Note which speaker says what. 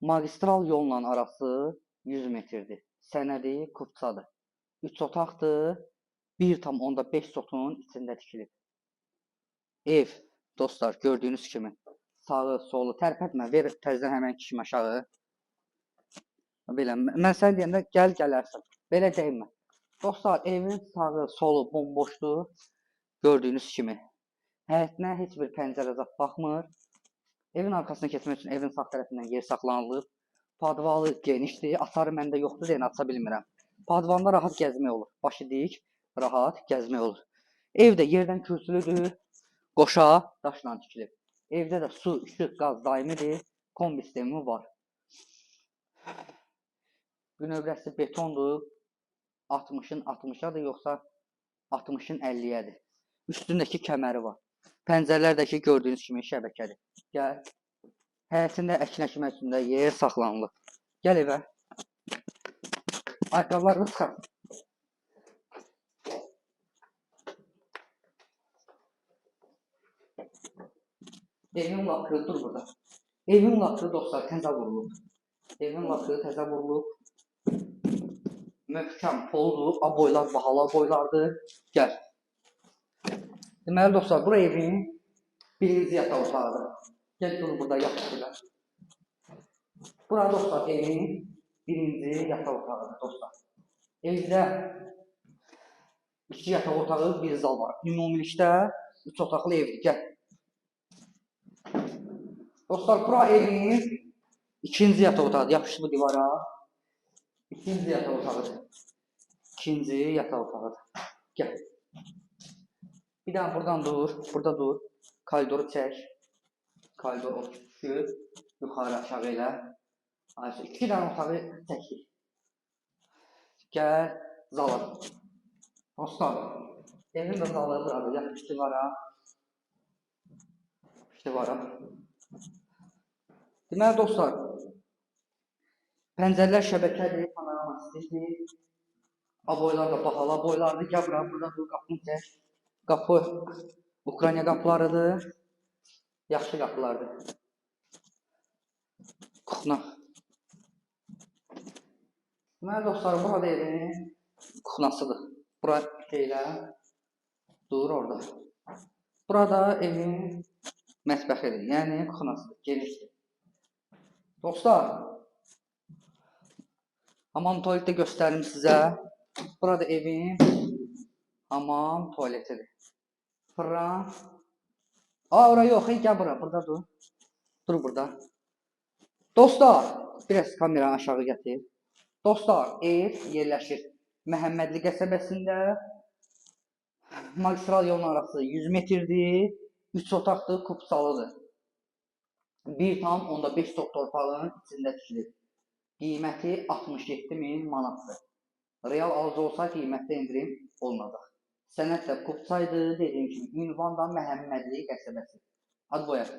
Speaker 1: Magistral yolla arası 100 metrdir. Sənədi Kupçadır. 3 otaqdır. 1,5 sotun içində tikilib. Ev, dostlar, gördüyünüz kimi sağı, solu tərpətmə, ver təzədən həmən kişimi aşağı. Belə, mən sən deyəndə gəl gələrsən. Belə deyilmə. Dostlar, evin sağı, solu bomboşdur. Gördüyünüz kimi. Həyətinə heç bir pəncərə zad baxmır. Evin arxasına keçmək üçün evin sağ tərəfindən yer saxlanılıb. Padvalı genişdir. Açarı məndə yoxdur deyə aça bilmirəm. Padvanda rahat gəzmək olur. Başı dik, rahat gəzmək olur. Ev də yerdən kürsülüdür. Qoşa daşla tikilib. Evdə də su, işıq, qaz daimidir. Kombi sistemi var. Bünövrəsi betondur. 60-ın 60-adır yoxsa 60-ın 50-yədir. Üstündəki kəməri var. Pəncərələrdəki gördüyünüz kimi şəbəkədir. Gəl. Həyətində əkin əkmək üçün də yer saxlanılıb. Gəl evə. Ayaqqabılarını çıxar. Evin lakırı dur burada. Evin lakırı dostlar təzə vurulub. Evin lakırı təzə vurulub. Möhkəm poldur. A boylar bahala boylardır. Gəl. Deməli dostlar, bura evin birinci yataq otağıdır. Gəl dur burada yaxşıdır. Bura dostlar evin birinci yataq otağıdır dostlar. Evdə iki yataq otağı, bir zal var. Ümumilikdə üç otaqlı evdir. Gəl. Dostlar, bura evin ikinci yataq otağıdır. Yapışdı bu divara. İkinci yataq otağıdır. İkinci yataq otağıdır. Gəl. Bir daha buradan dur, burada dur. Koridoru çək. Koridor o düşür. Yuxarı aşağı elə. Ayşə, iki dənə otağı çəkdik. Gəl zala. Dostlar, evin də zalı buradır. Yaxşı divara. Divara. Deməli dostlar, pəncərələr şəbəkədir, panorama sistemdir. Aboylar da bahala boylardır. Gəl bura, burada dur, qapını çək. Qapı Ukrayna qapılarıdır. Yaxşı qapılardır. Kuxna. Deməli dostlar, burada evin kuxnasıdır. Bura elə dur orada. Burada evin mətbəxidir. Yəni kuxnasıdır, genişdir. Dostlar, tualeti göstərim sizə. Burada evin hamam tualetidir. Fırran. Aa ora yox, hey, gəl bura, burada dur. Dur burada. Dostlar, biraz kameranı aşağı gətir. Dostlar, ev yerləşir Məhəmmədli qəsəbəsində. Magistral yolun arası 100 metrdir. 3 otaqdır, kupsalıdır. 1,5 top torpağın içində tikilib. Qiyməti 67 min manatdır. Real alıcı olsa qiymətdə endirim olunacaq. Sənət də kupçaydı, dediyim kimi, ünvan da Məhəmmədli qəsəbəsi. Ad boyaq.